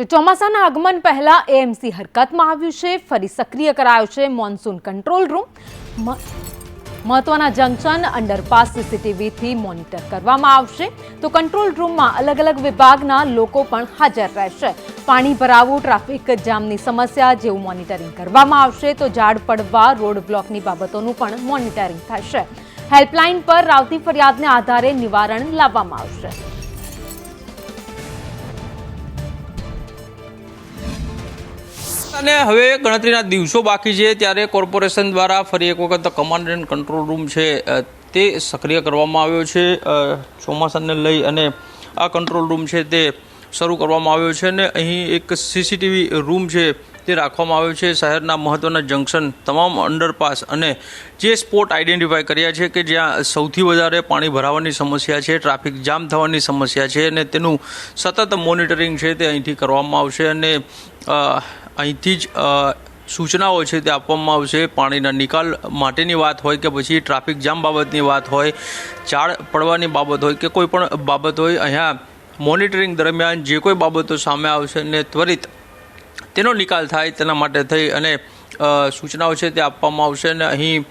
તો ચોમાસાના આગમન પહેલા એએમસી હરકતમાં આવ્યું છે, ફરી સક્રિય કરાયો છે મોન્સૂન કંટ્રોલ રૂમ. મહત્વના જંકશન અંડરપાસ સીસીટીવીથી મોનિટર કરવામાં આવશે. તો કંટ્રોલ રૂમમાં અલગ અલગ વિભાગના લોકો પણ હાજર રહેશે. પાણી ભરાવું, ટ્રાફિક જામની સમસ્યા જેવું મોનિટરિંગ કરવામાં આવશે. તો ઝાડ પડવા, રોડ બ્લોકની બાબતોનું પણ મોનિટરિંગ થશે. હેલ્પલાઇન પર આવતી ફરિયાદને આધારે નિવારણ લાવવામાં આવશે. અને હવે ગણતરીના દિવસો બાકી છે ત્યારે કોર્પોરેશન દ્વારા ફરી એક વખત કમાન્ડ એન્ડ કંટ્રોલ રૂમ છે તે સક્રિય કરવામાં આવ્યો છે. ચોમાસાને લઈ અને આ કંટ્રોલ રૂમ છે તે શરૂ કરવામાં આવ્યો છે અને અહીં એક સીસીટીવી રૂમ છે તે રાખવામાં આવ્યો છે. શહેરના મહત્ત્વના જંકશન તમામ અંડરપાસ અને જે સ્પોટ આઈડેન્ટિફાઈ કર્યા છે કે જ્યાં સૌથી વધારે પાણી ભરાવાની સમસ્યા છે ટ્રાફિક જામ થવાની સમસ્યા છે અને તેનું સતત મોનિટરિંગ છે તે અહીંથી કરવામાં આવશે અને અહીંથી જ સૂચનાઓ છે તે આપવામાં આવશે. પાણીના નિકાલ માટેની વાત હોય કે પછી ટ્રાફિક જામ બાબતની વાત હોય, ઝાડ પડવાની બાબત હોય કે કોઈ પણ બાબત હોય, અહીંયા મોનિટરિંગ દરમિયાન જે કોઈ બાબતો સામે આવશે ને ત્વરિત તેનો નિકાલ થાય તેના માટે થઈ અને સૂચનાઓ છે તે આપવામાં આવશે અને અહીં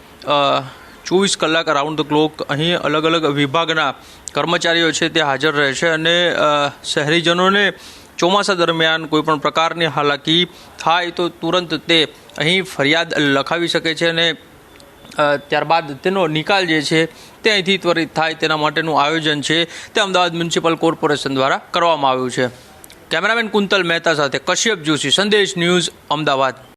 ચોવીસ કલાક રાઉન્ડ ધ ક્લોક અહીં અલગ અલગ વિભાગના કર્મચારીઓ છે તે હાજર રહેશે અને શહેરીજનોને ચોમાસા દરમિયાન કોઈપણ પ્રકારની હાલાકી થાય તો તુરંત તે અહીં ફરિયાદ લખાવી શકે છે અને ત્યારબાદ તેનો નિકાલ જે છે તે અહીંથી ત્વરિત થાય તેના માટેનું આયોજન છે તે અમદાવાદ મ્યુનિસિપલ કોર્પોરેશન દ્વારા કરવામાં આવ્યું છે. કેમેરામેન કુંતલ મહેતા સાથે કશ્યપ જોશી, સંદેશ ન્યૂઝ અમદાવાદ.